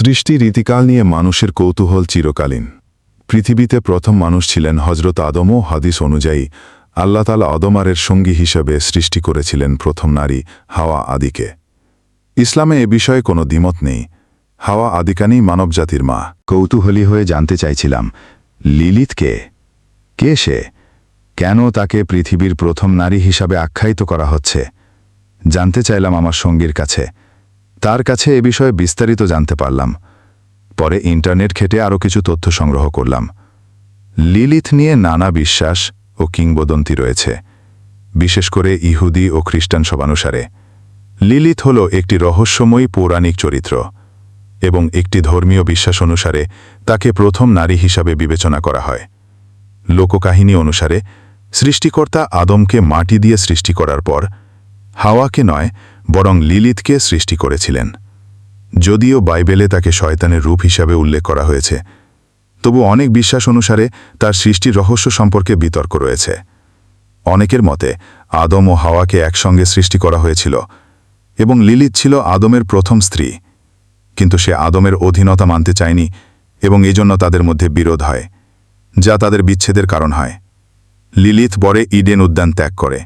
সৃষ্টি রীতিকাল নিয়ে মানুষের কৌতূহল চিরকালীন। পৃথিবীতে প্রথম মানুষ ছিলেন হজরত আদম ও হাদিস অনুযায়ী, আল্লাহ তালা আদমারের সঙ্গী হিসেবে সৃষ্টি করেছিলেন প্রথম নারী হাওয়া আদিকে। ইসলামে এ বিষয়ে কোনো দ্বিমত নেই। হাওয়া আদিকানই মানবজাতির মা। কৌতূহলী হয়ে জানতে চাইছিলাম, লিলিত কে? কে সে? কেন তাকে পৃথিবীর প্রথম নারী হিসাবে আখ্যায়িত করা হচ্ছে? জানতে চাইলাম আমার সঙ্গীর কাছে। তার কাছে এ বিষয়ে বিস্তারিত জানতে পারলাম। পরে ইন্টারনেট ঘেটে আরও কিছু তথ্য সংগ্রহ করলাম। লিলিথ নিয়ে নানা বিশ্বাস ও কিংবদন্তি রয়েছে, বিশেষ করে ইহুদি ও খ্রিস্টান সবানুসারে লিলিথ হল একটি রহস্যময়ী পৌরাণিক চরিত্র এবং একটি ধর্মীয় বিশ্বাস অনুসারে তাকে প্রথম নারী হিসাবে বিবেচনা করা হয়। লোককাহিনী অনুসারে, সৃষ্টিকর্তা আদমকে মাটি দিয়ে সৃষ্টি করার পর, হাওয়াকে নয় বরং লিলিতকে সৃষ্টি করেছিলেন। যদিও বাইবেলে তাকে শয়তানের রূপ হিসাবে উল্লেখ করা হয়েছে, তবু অনেক বিশ্বাস অনুসারে তার সৃষ্টির রহস্য সম্পর্কে বিতর্ক রয়েছে। অনেকের মতে, আদম ও হাওয়াকে একসঙ্গে সৃষ্টি করা হয়েছিল, এবং লিলিত ছিল আদমের প্রথম স্ত্রী, কিন্তু সে আদমের অধীনতা মানতে চায়নি এবং এজন্য তাদের মধ্যে বিরোধ হয়, যা তাদের বিচ্ছেদের কারণ হয়। লিলিথ বরে ইডেন উদ্যান ত্যাগ করে।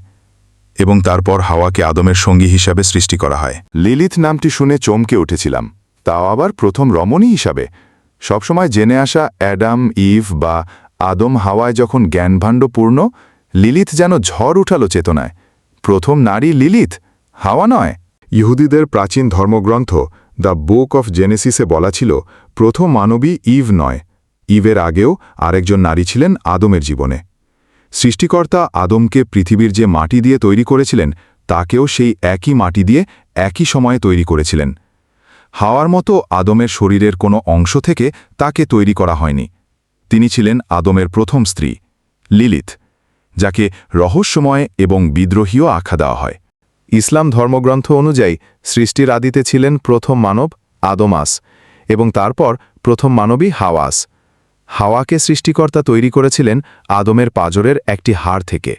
এবং তারপর হাওয়াকে আদমের সঙ্গী হিসাবে সৃষ্টি করা হয়। লিলিথ নামটি শুনে চমকে উঠেছিলাম। তাও আবার প্রথম রমণী হিসাবে। সবসময় জেনে আসা অ্যাডাম ইভ বা আদম হাওয়ায় যখন জ্ঞানভাণ্ড পূর্ণ লিলিথ যেন ঝড় উঠালো চেতনায়। প্রথম নারী লিলিথ হাওয়া নয়। ইহুদিদের প্রাচীন ধর্মগ্রন্থ দ্য বুক অফ জেনেসিসে বলা ছিল প্রথম মানবী ইভ নয়। ইভের আগেও আরেকজন নারী ছিলেন আদমের জীবনে। সৃষ্টিকর্তা আদমকে পৃথিবীর যে মাটি দিয়ে তৈরি করেছিলেন, তাকেও সেই একই মাটি দিয়ে একই সময়ে তৈরি করেছিলেন। হাওয়ার মতো আদমের শরীরের কোনো অংশ থেকে তাকে তৈরি করা হয়নি। তিনি ছিলেন আদমের প্রথম স্ত্রী, লিলিথ, যাকে রহস্যময় এবং বিদ্রোহীও আখ্যা দেওয়া হয়। ইসলাম ধর্মগ্রন্থ অনুযায়ী সৃষ্টির আদিতে ছিলেন প্রথম মানব আদমাস এবং তারপর প্রথম মানবী হাওয়াস। হাওয়াকে সৃষ্টিকর্তা তৈরি করেছিলেন আদমের পাজরের একটি হাড় থেকে।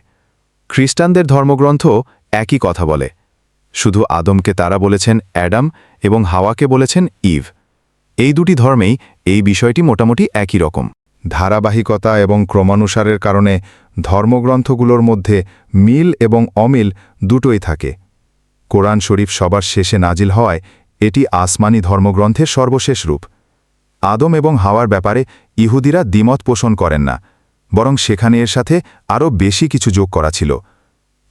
খ্রিস্টানদের ধর্মগ্রন্থ একই কথা বলে। শুধু আদমকে তারা বলেছেন অ্যাডাম এবং হাওয়াকে বলেছেন ইভ। এই দুটি ধর্মেই এই বিষয়টি মোটামুটি একই রকম। ধারাবাহিকতা এবং ক্রমানুসারের কারণে ধর্মগ্রন্থগুলোর মধ্যে মিল এবং অমিল দুটোই থাকে। কোরআন শরীফ সবার শেষে নাজিল হওয়ায় এটি আসমানি ধর্মগ্রন্থের সর্বশেষ রূপ। আদম এবং হাওয়ার ব্যাপারে ইহুদিরা দ্বিমত পোষণ করেন না, বরং সেখানে এর সাথে আরও বেশি কিছু যোগ করা ছিল।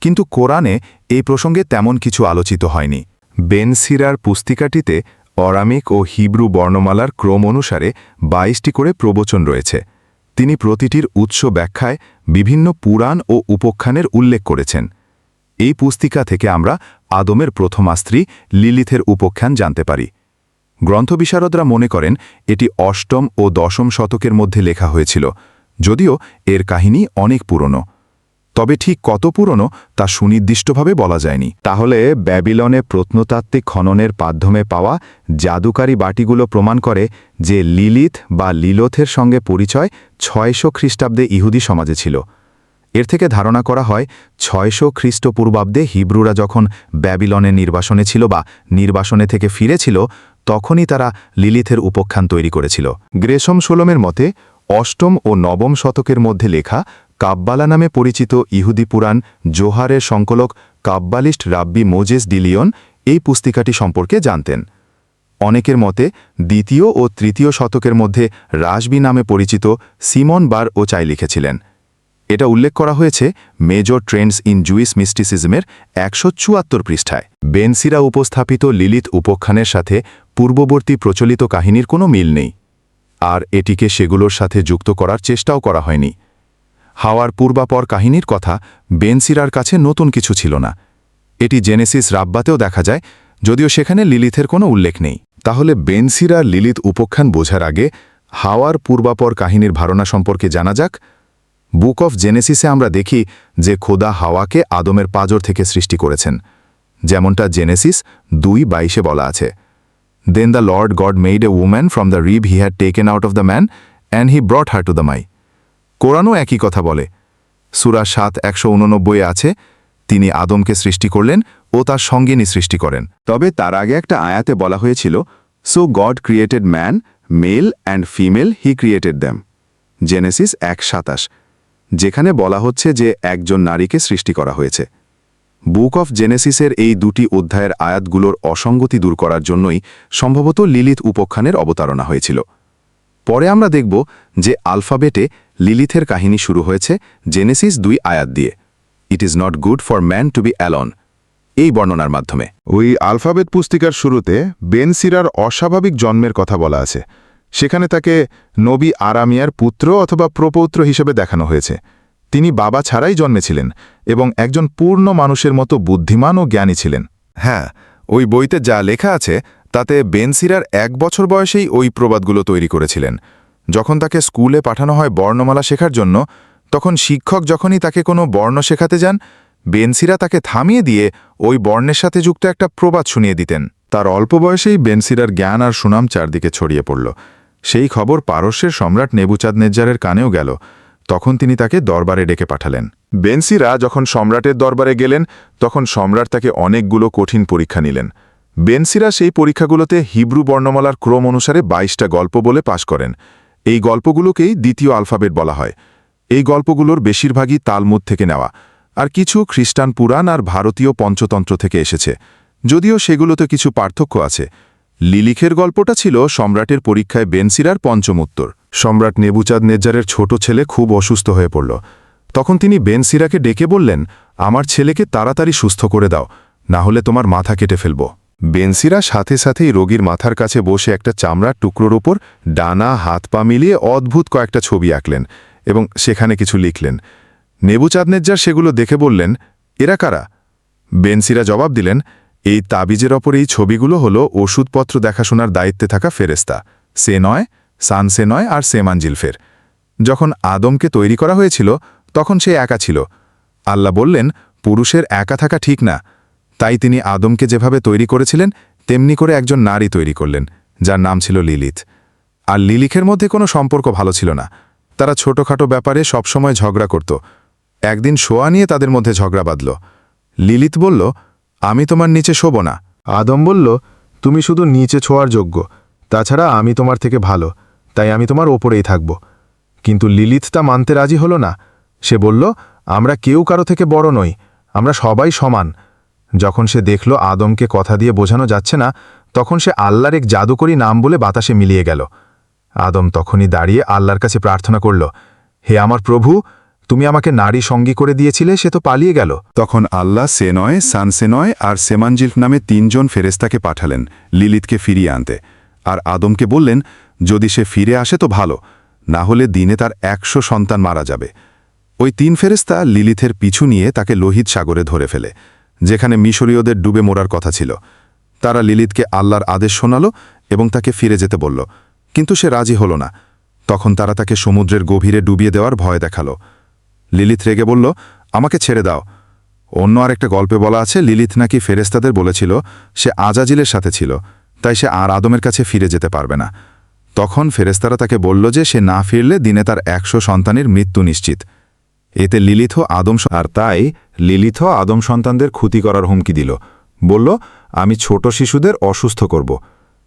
কিন্তু কোরআনে এই প্রসঙ্গে তেমন কিছু আলোচিত হয়নি। বেনসিরার পুস্তিকাটিতে অরামিক ও হিব্রু বর্ণমালার ক্রম অনুসারে বাইশটি করে প্রবচন রয়েছে। তিনি প্রতিটির উৎস ব্যাখ্যায় বিভিন্ন পুরাণ ও উপখ্যানের উল্লেখ করেছেন। এই পুস্তিকা থেকে আমরা আদমের প্রথমা স্ত্রী লিলিথের উপখ্যান জানতে পারি। গ্রন্থবিশারদরা মনে করেন এটি অষ্টম ও দশম শতকের মধ্যে লেখা হয়েছিল, যদিও এর কাহিনী অনেক পুরনো। তবে ঠিক কত পুরনো তা সুনির্দিষ্টভাবে বলা যায়নি। তাহলে ব্যাবিলনে প্রত্নতাত্ত্বিক খননের মাধ্যমে পাওয়া জাদুকারী বাটিগুলো প্রমাণ করে যে লিলিথ বা লিলোথের সঙ্গে পরিচয় ছয়শো খ্রিস্টাব্দে ইহুদি সমাজে ছিল। এর থেকে ধারণা করা হয়, ছয়শো খ্রিস্টপূর্বাব্দে হিব্রুরা যখন ব্যাবিলনে নির্বাসনে ছিল বা নির্বাসনে থেকে ফিরেছিল, তখনই তারা লিলিথের উপখ্যান তৈরি করেছিল। গ্রেসম সোলমের মতে, অষ্টম ও নবম শতকের মধ্যে লেখা কাব্বালা নামে পরিচিত ইহুদি পুরাণ জোহারের সংকলক কাব্বালিস্ট রাব্বি মোজেস ডিলিয়ন এই পুস্তিকাটি সম্পর্কে জানতেন। অনেকের মতে, দ্বিতীয় ও তৃতীয় শতকের মধ্যে রাসবি নামে পরিচিত সিমন বার ও চাই লিখেছিলেন। এটা উল্লেখ করা হয়েছে মেজর ট্রেন্ডস ইন জুইস মিস্টিসিজমের একশো চুয়াত্তর পৃষ্ঠায়। বেনসিরা উপস্থাপিত লিলিত উপখ্যানের সাথে পূর্ববর্তী প্রচলিত কাহিনীর কোনো মিল নেই। আর এটিকে সেগুলোর সাথে যুক্ত করার চেষ্টাও করা হয়নি। হাওয়ার পূর্বাপর কাহিনীর কথা বেনসিরার কাছে নতুন কিছু ছিল না। এটি জেনেসিস রাব্বাতেও দেখা যায়, যদিও সেখানে লিলিথের কোনো উল্লেখ নেই। তাহলে বেনসিরা লিলিত উপখ্যান বোঝার আগে হাওয়ার পূর্বাপর কাহিনীর ধারণা সম্পর্কে জানা যাক বুক অফ জেনেসিসে আমরা দেখি যে খোদা হাওয়াকে আদমের পাজর থেকে সৃষ্টি করেছেন। যেমনটা জেনেসিস দুই বাইশে বলা আছে। Then the lord God made a woman from the rib he had taken out of the man and he brought her to the my কোরআনও একই কথা বলে। সুরা সাত একশো উননব্বই আছে, তিনি আদমকে সৃষ্টি করলেন ও তার সঙ্গিনী সৃষ্টি করেন। তবে তার আগে একটা আয়াতে বলা হয়েছিল so God created man male and female he created them Genesis এক সাতাশ। যেখানে বলা হচ্ছে যে একজন নারীকে সৃষ্টি করা হয়েছে। বুক অফ জেনেসিসের এই দুটি অধ্যায়ের আয়াতগুলোর অসঙ্গতি দূর করার জন্যই সম্ভবত লিলিথ উপখ্যানের অবতারণা হয়েছিল। পরে আমরা দেখব যে আলফাবেটে লিলিথের কাহিনী শুরু হয়েছে জেনেসিস দুই আয়াত দিয়ে। It is not good for man to be alone এই বর্ণনার মাধ্যমে। ওই আলফাবেট পুস্তিকার শুরুতে বেন সিরার অস্বাভাবিক জন্মের কথা বলা আছে। সেখানে তাকে নবী আরামিয়ার পুত্র অথবা প্রপৌত্র হিসেবে দেখানো হয়েছে। তিনি বাবা ছাড়াই জন্মেছিলেন এবং একজন পূর্ণ মানুষের মতো বুদ্ধিমান ও জ্ঞানী ছিলেন। হ্যাঁ ওই বইতে যা লেখা আছে, তাতে বেনসিরার এক বছর বয়সেই ওই প্রবাদগুলো তৈরি করেছিলেন। যখন তাকে স্কুলে পাঠানো হয় বর্ণমালা শেখার জন্য, তখন শিক্ষক যখনই তাকে কোনো বর্ণ শেখাতে যান বেনসিরা তাকে থামিয়ে দিয়ে ওই বর্ণের সাথে যুক্ত একটা প্রবাদ শুনিয়ে দিতেন। তার অল্প বয়সেই বেনসিরার জ্ঞান আর সুনাম চারদিকে ছড়িয়ে পড়ল। সেই খবর পারস্যের সম্রাট নেবুচাঁদ নেজ্জারের কানেও গেল। তখন তিনি তাকে দরবারে ডেকে পাঠালেন। বেনসিরা যখন সম্রাটের দরবারে গেলেন, তখন সম্রাট তাকে অনেকগুলো কঠিন পরীক্ষা নিলেন। বেনসিরা সেই পরীক্ষাগুলোতে হিব্রু বর্ণমালার ক্রম অনুসারে বাইশটা গল্প বলে পাশ করেন। এই গল্পগুলোকেই দ্বিতীয় আলফাবেট বলা হয়। এই গল্পগুলোর বেশিরভাগই তালমুদ থেকে নেওয়া, আর কিছু খ্রিস্টান পুরাণ আর ভারতীয় পঞ্চতন্ত্র থেকে এসেছে। যদিও সেগুলোতে কিছু পার্থক্য আছে লিলিখের গল্পটা ছিল সম্রাটের পরীক্ষায় বেনসিরার পঞ্চম উত্তর। সম্রাট নেবুচাঁদ নেজ্জারের ছোট ছেলে খুব অসুস্থ হয়ে পড়ল। তখন তিনি বেনসিরাকে ডেকে বললেন, আমার ছেলেকে তাড়াতাড়ি সুস্থ করে দাও, না হলে তোমার মাথা কেটে ফেলব। বেনসিরা সাথে সাথেই রোগীর মাথার কাছে বসে একটা চামড়ার টুকরোর ওপর ডানা, হাত পা মিলিয়ে অদ্ভুত কয়েকটা ছবি আঁকলেন এবং সেখানে কিছু লিখলেন। নেবুচাঁদনেজ্জার সেগুলো দেখে বললেন, এরা কারা? বেনসিরা জবাব দিলেন এই তাবিজের ওপর এই ছবিগুলো হলো ওষুধপত্র দেখাশোনার দায়িত্বে থাকা ফেরেস্তা সে নয়, সান সে নয় আর সেমানজিলফের যখন আদমকে তৈরি করা হয়েছিল, তখন সে একা ছিল। আল্লাহ বললেন, পুরুষের একা থাকা ঠিক না। তাই তিনি আদমকে যেভাবে তৈরি করেছিলেন, তেমনি করে একজন নারী তৈরি করলেন, যার নাম ছিল লিলিথ। আর লিলিখের মধ্যে কোনো সম্পর্ক ভালো ছিল না। তারা ছোটখাটো ব্যাপারে সবসময় ঝগড়া করত। একদিন শোয়া নিয়ে তাদের মধ্যে ঝগড়া বাঁধল। লিলিত বলল আমি তোমার নিচে শোব না। আদম বলল, তুমি শুধু নিচে ছোঁয়ার যোগ্য। তাছাড়া আমি তোমার থেকে ভালো, তাই আমি তোমার ওপরেই থাকব। কিন্তু লিলিত তা মানতে রাজি হলো না। সে বলল, আমরা কেউ কারও থেকে বড় নই, আমরা সবাই সমান। যখন সে দেখল আদমকে কথা দিয়ে বোঝানো যাচ্ছে না, তখন সে আল্লাহর এক জাদুকরী নাম বলে বাতাসে মিলিয়ে গেল। আদম তখনই দাঁড়িয়ে আল্লাহর কাছে প্রার্থনা করল, হে আমার প্রভু তুমি আমাকে নারী সঙ্গী করে দিয়েছিলে, সে তো পালিয়ে গেল। তখন আল্লাহ সে নয় সান সেনয় সানসেনয় আর সেমানজিল্ফ নামে তিনজন ফেরেস্তাকে পাঠালেন, লিলিতকে ফিরিয়ে আনতে। আর আদমকে বললেন, যদি সে ফিরে আসে তো ভালো, না হলে দিনে তার একশো সন্তান মারা যাবে। ওই তিন ফেরেস্তা লিলিথের পিছু নিয়ে তাকে লোহিত সাগরে ধরে ফেলে, যেখানে মিশরীয়দের ডুবে মোড়ার কথা ছিল। তারা লিলিতকে আল্লাহর আদেশ শোনাল এবং তাকে ফিরে যেতে বলল, কিন্তু সে রাজি হল না। তখন তারা তাকে সমুদ্রের গভীরে ডুবিয়ে দেওয়ার ভয় দেখাল। লিলিথ রেগে বলল, আমাকে ছেড়ে দাও। অন্য আরেকটা গল্পে বলা আছে, লিলিথ নাকি ফেরেস্তাদের বলেছিল, সে আজাজিলের সাথে ছিল, তাই সে আর আদমের কাছে ফিরে যেতে পারবে না। তখন ফেরেস্তারা তাকে বলল যে, সে না ফিরলে দিনে তার একশো সন্তানের মৃত্যু নিশ্চিত। এতে লিলিথ আদম আর তাই লিলিথ আদম সন্তানদের ক্ষতি করার হুমকি দিল। বলল, আমি ছোট শিশুদের অসুস্থ করব।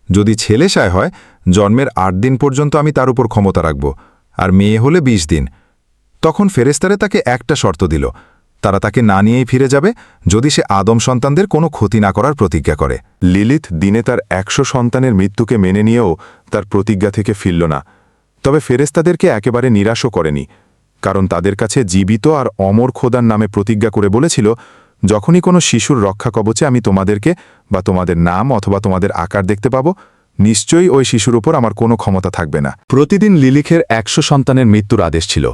যদি ছেলে সায় হয়, জন্মের আট দিন পর্যন্ত আমি তার উপর ক্ষমতা রাখব, আর মেয়ে হলে ২০ দিন। তখন ফেরেস্তারে তাকে একটা শর্ত দিল, তারা তাকে না নিয়েই ফিরে যাবে যদি সে আদম সন্তানদের কোনো ক্ষতি না করার প্রতিজ্ঞা করে। লিলিথ দিনে তার একশো সন্তানের মৃত্যুকে মেনে নিয়েও তার প্রতিজ্ঞা থেকে ফিরল না। তবে ফেরেস্তাদেরকে একেবারে নিরাশও করেনি, কারণ তাদের কাছে জীবিত আর অমর খোদার নামে প্রতিজ্ঞা করে বলেছিল, যখনই কোনো শিশুর রক্ষা কবচে আমি তোমাদেরকে বা তোমাদের নাম অথবা তোমাদের আকার দেখতে পাবো, নিশ্চয়ই ওই শিশুর উপর আমার কোনো ক্ষমতা থাকবে না। প্রতিদিন লিলিখের একশো সন্তানের মৃত্যুর আদেশ ছিল।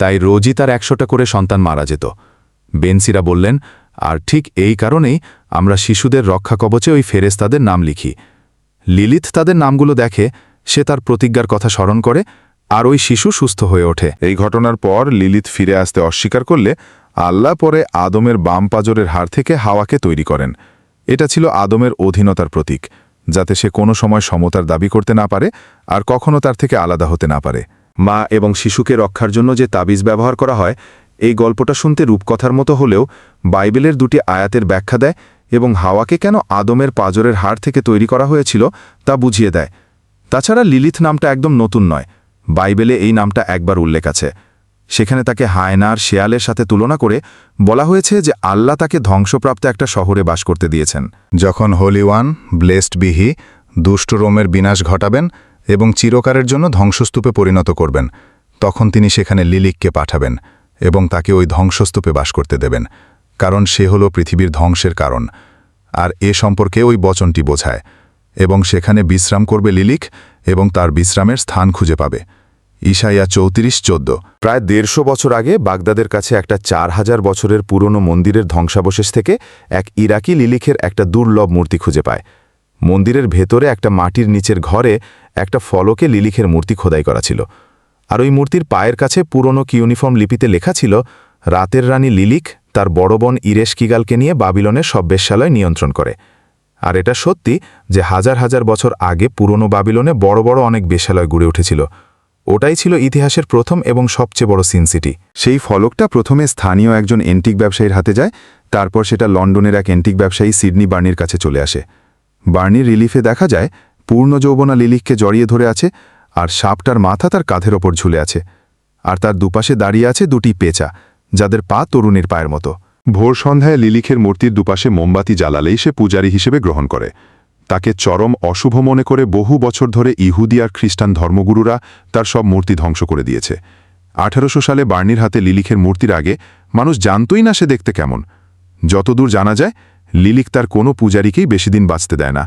তাই রোজই তার একশোটা করে সন্তান মারা যেত। বেনসিরা বললেন, আর ঠিক এই কারণেই আমরা শিশুদের রক্ষা কবচে ওই ফেরেস্তাদের নাম লিখি। লিলিথ তাদের নামগুলো দেখে, সে তার প্রতিজ্ঞার কথা স্মরণ করে আর ওই শিশু সুস্থ হয়ে ওঠে। এই ঘটনার পর লিলিথ ফিরে আসতে অস্বীকার করলে আল্লাহ পরে আদমের বাম পাজরের হাড় থেকে হাওয়াকে তৈরি করেন। এটা ছিল আদমের অধীনতার প্রতীক, যাতে সে কোনো সময় সমতার দাবি করতে না পারে আর কখনো তার থেকে আলাদা হতে না পারে। মা এবং শিশুকে রক্ষার জন্য যে তাবিজ ব্যবহার করা হয়, এই গল্পটা শুনতে রূপকথার মতো হলেও বাইবেলের দুটি আয়াতের ব্যাখ্যা দেয় এবং হাওয়াকে কেন আদমের পাজরের হাড় থেকে তৈরি করা হয়েছিল তা বুঝিয়ে দেয়। তাছাড়া লিলিথ নামটা একদম নতুন নয়, বাইবেলে এই নামটা একবার উল্লেখ আছে। সেখানে তাকে হায়নার শেয়ালের সাথে তুলনা করে বলা হয়েছে যে আল্লাহ তাকে ধ্বংসপ্রাপ্ত একটা শহরে বাস করতে দিয়েছেন। যখন হোলি ওয়ান, ব্লেসড বিহি, দুষ্ট রোমের বিনাশ ঘটাবেন এবং চিরকারের জন্য ধ্বংসস্তূপে পরিণত করবেন। তখন তিনি সেখানে লিলিককে পাঠাবেন এবং তাকে ওই ধ্বংসস্তূপে বাস করতে দেবেন, কারণ সে হল পৃথিবীর ধ্বংসের কারণ। আর এ সম্পর্কে ওই বচনটি বোঝায়, এবং সেখানে বিশ্রাম করবে লিলিক এবং তার বিশ্রামের স্থান খুঁজে পাবে। ঈশাইয়া চৌত্রিশ চোদ্দ। প্রায় দেড়শো বছর আগে বাগদাদের কাছে একটা চার হাজার বছরের পুরনো মন্দিরের ধ্বংসাবশেষ থেকে এক ইরাকি লিলিখের একটা দুর্লভ মূর্তি খুঁজে পায়। মন্দিরের ভেতরে একটা মাটির নিচের ঘরে একটা ফলকে লিলিখের মূর্তি খোদাই করা ছিল। আর ওই মূর্তির পায়ের কাছে পুরনো কিউনিফর্ম লিপিতে লেখা ছিল, রাতের রানী লিলিক তার বড় বোন ইরেশ কিগালকে নিয়ে বাবিলনের সব বেশ্যালয় নিয়ন্ত্রণ করে। আর এটা সত্যি যে হাজার হাজার বছর আগে পুরনো বাবিলনে বড় বড় অনেক বেশ্যালয় গড়ে উঠেছিল। ওটাই ছিল ইতিহাসের প্রথম এবং সবচেয়ে বড় সিনসিটি সেই ফলকটা প্রথমে স্থানীয় একজন এন্টিক ব্যবসায়ীর হাতে যায়, তারপর সেটা লন্ডনের এক এন্টিক ব্যবসায়ী সিডনি বার্নির কাছে চলে আসে। বার্নির রিলিফে দেখা যায় পূর্ণ যৌবনা লিলিককে জড়িয়ে ধরে আছে আর সাপটার মাথা তার কাঁধের ওপর ঝুলে আছে। আর তার দুপাশে দাঁড়িয়ে আছে দুটি পেঁচা, যাদের পা তরুণীর পায়ের মতো। ভোর সন্ধ্যায় লিলিখের মূর্তির দুপাশে মোমবাতি জ্বালালেই সে পূজারী হিসেবে গ্রহণ করে। তাকে চরম অশুভ মনে করে বহু বছর ধরে ইহুদি আর খ্রিস্টান ধর্মগুরুরা তার সব মূর্তি ধ্বংস করে দিয়েছে। আঠারোশো সালে বার্নির হাতে লিলিখের মূর্তির আগে মানুষ জানতই না সে দেখতে কেমন। যতদূর জানা যায়, লিলিক তার কোনো পূজারীকেই বেশি দিন বাঁচতে দেয় না।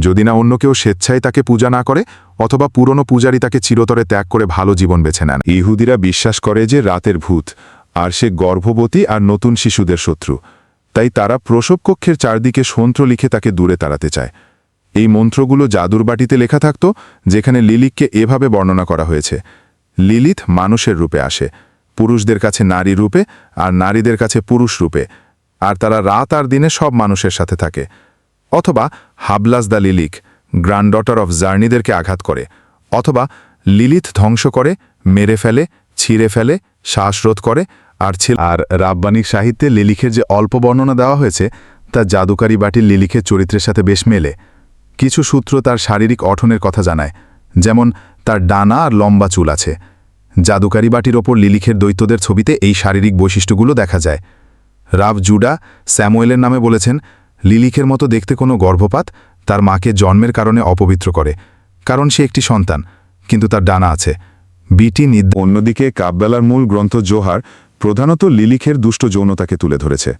যদি না অন্য কেউ স্বেচ্ছায় তাকে পূজা না করে, অথবা পুরনো পূজারী তাকে চিরতরে ত্যাগ করে ভালো জীবন বেছে নেন। ইহুদিরা বিশ্বাস করে যে রাতের ভূত, আর সে গর্ভবতী আর নতুন শিশুদের শত্রু। তাই তারা প্রসব কক্ষের চারদিকে সন্ত্র লিখে তাকে দূরে তাড়াতে চায়। এই মন্ত্রগুলো জাদুর বাটিতে লেখা থাকত, যেখানে লিলিককে এভাবে বর্ণনা করা হয়েছে। লিলিথ মানুষের রূপে আসে, পুরুষদের কাছে নারী রূপে, আর নারীদের কাছে পুরুষ রূপে। আর তারা রাত আর দিনে সব মানুষের সাথে থাকে। অথবা হাবলাস দ্য লিলিক গ্র্যান্ডডটার অফ জার্নিদেরকে আঘাত করে, অথবা লিলিথ ধ্বংস করে, মেরে ফেলে, ছিঁড়ে ফেলে, শ্বাসরোধ করে, আর ছিল আর রাব্বানিক সাহিত্যে লিলিখের যে অল্প বর্ণনা দেওয়া হয়েছে, তা জাদুকারী বাটির লিলিখের চরিত্রের সাথে বেশ মেলে। কিছু সূত্র তার শারীরিক অঠনের কথা জানায়, যেমন তার ডানা আর লম্বা চুল আছে। জাদুকারী বাটির ওপর লিলিখের দৈত্যদের ছবিতে এই শারীরিক বৈশিষ্ট্যগুলো দেখা যায়। রাভ জুডা স্যামুয়েলের নামে বলেছেন লিলিখের মতো দেখতে কোনো গর্ভপাত তার মাকে জন্মের কারণে অপবিত্র করে কারণ সে একটি সন্তান কিন্তু তার ডানা আছে। বিটি নিদ অন্যদিকে কাব্যালার মূল গ্রন্থ জোহার প্রধানত লিলিখের দুষ্ট যৌনতাকে তুলে ধরেছে।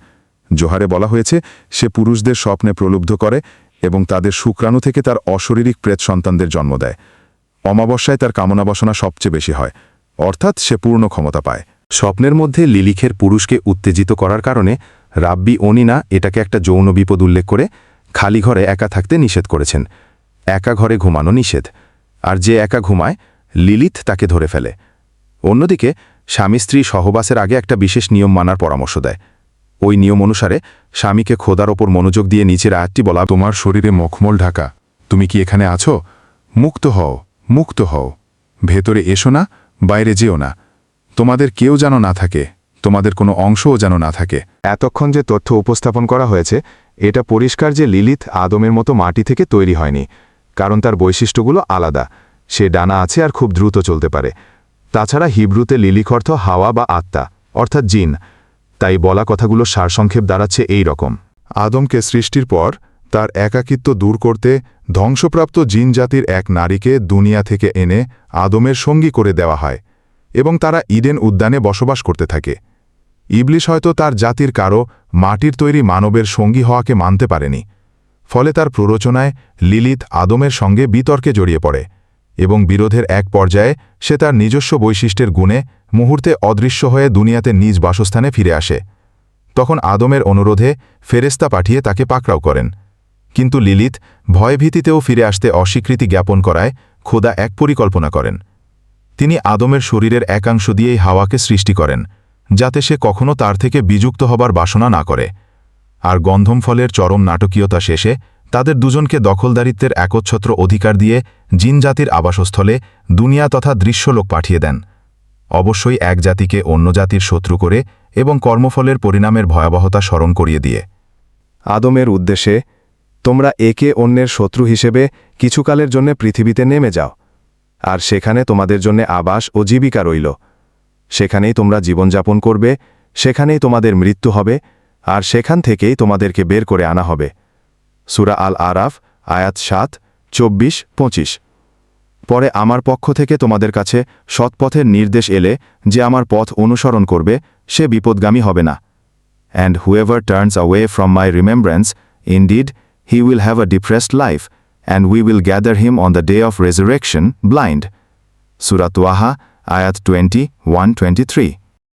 জোহারে বলা হয়েছে সে পুরুষদের স্বপ্নে প্রলুব্ধ করে এবং তাদের শুক্রাণু থেকে তার অশারীরিক প্রেত সন্তানদের জন্ম দেয়। অমাবস্যায় তার কামনা বাসনা সবচেয়ে বেশি হয় অর্থাৎ সে পূর্ণ ক্ষমতা পায়। স্বপ্নের মধ্যে লিলিখের পুরুষকে উত্তেজিত করার কারণে রাব্বি অনিনা এটাকে একটা যৌন বিপদ উল্লেখ করে খালি ঘরে একা থাকতে নিষেধ করেছেন। একা ঘরে ঘুমানো নিষেধ। আর যে একা ঘুমায়, লিলিথ তাকে ধরে ফেলে। অন্যদিকে, স্বামী স্ত্রী সহবাসের আগে একটা বিশেষ নিয়ম মানার পরামর্শ দেয়। ওই নিয়ম অনুসারে স্বামীকে খোদার ওপর মনোযোগ দিয়ে নিচের আয়াতটি বলা, তোমার শরীরে মখমল ঢাকা। তুমি কি এখানে আছো? মুক্ত হও মুক্ত হও। ভেতরে এসো না, বাইরে যেও না। তোমাদের কেউ যেন না থাকে। তোমাদের কোনো অংশও যেন না থাকে। এতক্ষণ যে তথ্য উপস্থাপন করা হয়েছে, এটা পরিষ্কার যে লিলিথ আদমের মতো মাটি থেকে তৈরি হয়নি, কারণ তার বৈশিষ্ট্যগুলো আলাদা। সে ডানা আছে আর খুব দ্রুত চলতে পারে। তাছাড়া হিব্রুতে লিলিক অর্থ হাওয়া বা আত্মা, অর্থাৎ জিন। তাই বলা কথাগুলো সারসংক্ষেপ দাঁড়াচ্ছে এই রকম। আদমকে সৃষ্টির পর তার একাকিত্ব দূর করতে ধ্বংসপ্রাপ্ত জিন জাতির এক নারীকে দুনিয়া থেকে এনে আদমের সঙ্গী করে দেওয়া হয় এবং তারা ইডেন উদ্যানে বসবাস করতে থাকে। ইবলিশ হয়তো তার জাতির কারও মাটির তৈরি মানবের সঙ্গী হওয়াকে মানতে পারেনি, ফলে তার প্ররোচনায় লিলিত আদমের সঙ্গে বিতর্কে জড়িয়ে পড়ে এবং বিরোধের এক পর্যায়ে সে তার নিজস্ব বৈশিষ্ট্যের গুণে মুহূর্তে অদৃশ্য হয়ে দুনিয়াতে নিজ বাসস্থানে ফিরে আসে। তখন আদমের অনুরোধে ফেরেস্তা পাঠিয়ে তাকে পাকড়াও করেন। কিন্তু লিলিত ভয়ভীতিতেও ফিরে আসতে অস্বীকৃতি জ্ঞাপন করায় খোদা এক পরিকল্পনা করেন। তিনি আদমের শরীরের একাংশ দিয়েই হাওয়াকে সৃষ্টি করেন। যাতে সে কখনো তার থেকে বিযুক্ত হবার বাসনা না করে। আর গন্ধম ফলের চরম নাটকীয়তা শেষে তাদের দুজনকে দখলদারিত্বের একচ্ছত্র অধিকার দিয়ে জিন জাতির আবাসস্থলে দুনিয়া তথা দৃশ্যলোক পাঠিয়ে দেন। অবশ্যই এক জাতিকে অন্য জাতির শত্রু করে এবং কর্মফলের পরিণামের ভয়াবহতা স্মরণ করিয়ে দিয়ে। আদমের উদ্দেশ্যে, তোমরা একে অন্যের শত্রু হিসেবে কিছুকালের জন্য পৃথিবীতে নেমে যাও। আর সেখানে তোমাদের জন্য আবাস ও জীবিকা রইল। সেখানেই তোমরা জীবনযাপন করবে, সেখানেই তোমাদের মৃত্যু হবে, আর সেখান থেকেই তোমাদেরকে বের করে আনা হবে। সুরা আল আরাফ আয়াত সাত, চব্বিশ, পঁচিশ। পরে আমার পক্ষ থেকে তোমাদের কাছে সৎপথের নির্দেশ এলে যে আমার পথ অনুসরণ করবে, সে বিপদগামী হবে না। And whoever turns away from my remembrance indeed he will have a depressed life and we will gather him on the day of resurrection blind সুরাত ওয়াহা আয়াত টোয়েন্টি ওয়ান টোয়েন্টি থ্রি